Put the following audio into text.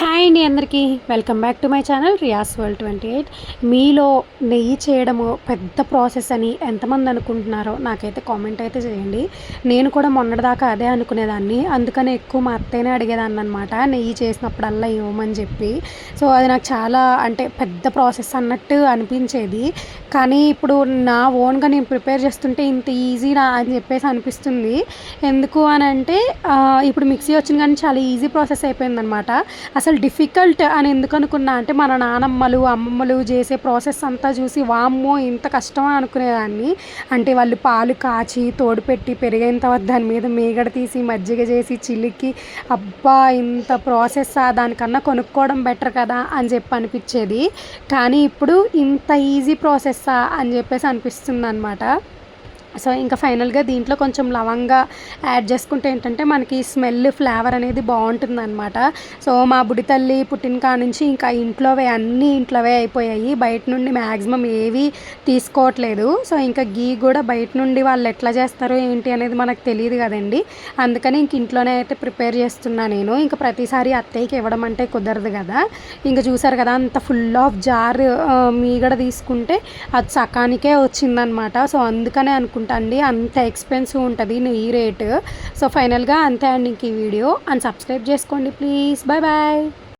Hi అండి అందరికీ. Welcome back to my channel Riya's world twenty eight. మీలో నెయ్యి చేయడము పెద్ద ప్రాసెస్ అని ఎంతమంది అనుకుంటున్నారో నాకైతే కామెంట్ అయితే చేయండి. నేను కూడా మొన్నటిదాకా అదే అనుకునేదాన్ని. అందుకనే ఎక్కువ మా అత్తయ్యనే అడిగేదాన్ని అనమాట నెయ్యి చేసినప్పుడల్లా ఇవ్వమని చెప్పి. సో అది నాకు చాలా అంటే పెద్ద ప్రాసెస్ అన్నట్టు అనిపించేది. కానీ ఇప్పుడు నా ఓన్గా నేను ప్రిపేర్ చేస్తుంటే ఇంత ఈజీనా అని చెప్పేసి అనిపిస్తుంది. ఎందుకు అని అంటే ఇప్పుడు మిక్సీ వచ్చింది కానీ చాలా ఈజీ ప్రాసెస్ అయిపోయిందనమాట అసలు అసలు డిఫికల్ట్ అని ఎందుకు అనుకున్నా? అంటే మన నానమ్మలు అమ్మమ్మలు చేసే ప్రాసెస్ అంతా చూసి వామ్మో ఇంత కష్టమా అనుకునేదాన్ని. అంటే వాళ్ళు పాలు కాచి తోడుపెట్టి పెరిగేంత తర్వాత దాని మీద మేగడ తీసి మజ్జిగ చేసి చిలికి అబ్బా ఇంత ప్రాసెస్ దానికన్నా కొనుక్కోవడం బెటర్ కదా అని చెప్పి అనిపించేది. కానీ ఇప్పుడు ఇంత ఈజీ ప్రాసెస్సా అని చెప్పేసి అనిపిస్తుంది అనమాట సో ఇంకా ఫైనల్గా దీంట్లో కొంచెం లవంగా యాడ్ చేసుకుంటే ఏంటంటే మనకి స్మెల్ ఫ్లేవర్ అనేది బాగుంటుంది అనమాట సో మా బుడి తల్లి పుట్టిన కాడ నుంచి ఇంకా ఇంట్లోవే అన్నీ ఇంట్లోవే అయిపోయాయి. బయట నుండి మ్యాక్సిమం ఏవి తీసుకోవట్లేదు. సో ఇంకా గీ కూడా బయట నుండి వాళ్ళు ఎట్లా చేస్తారో ఏంటి అనేది మనకు తెలియదు కదండి. అందుకని ఇంక ఇంట్లోనే అయితే ప్రిపేర్ చేస్తున్నా నేను. ఇంకా ప్రతిసారి అత్తయ్యకి ఇవ్వడం అంటే కుదరదు కదా. ఇంకా చూసారు కదా అంత ఫుల్ ఆఫ్ జార్ మీగడ తీసుకుంటే అది సకానికే వచ్చిందనమాట సో అందుకనే అమౌంట్ అండి అంత ఎక్స్పెన్సివ్ ఉంటుంది నెయ్యి రేటు సో ఫైనల్గా అంతే అండి ఇంక ఈ వీడియో అండ్ సబ్స్క్రైబ్ చేసుకోండి ప్లీజ్ బాయ్ బాయ్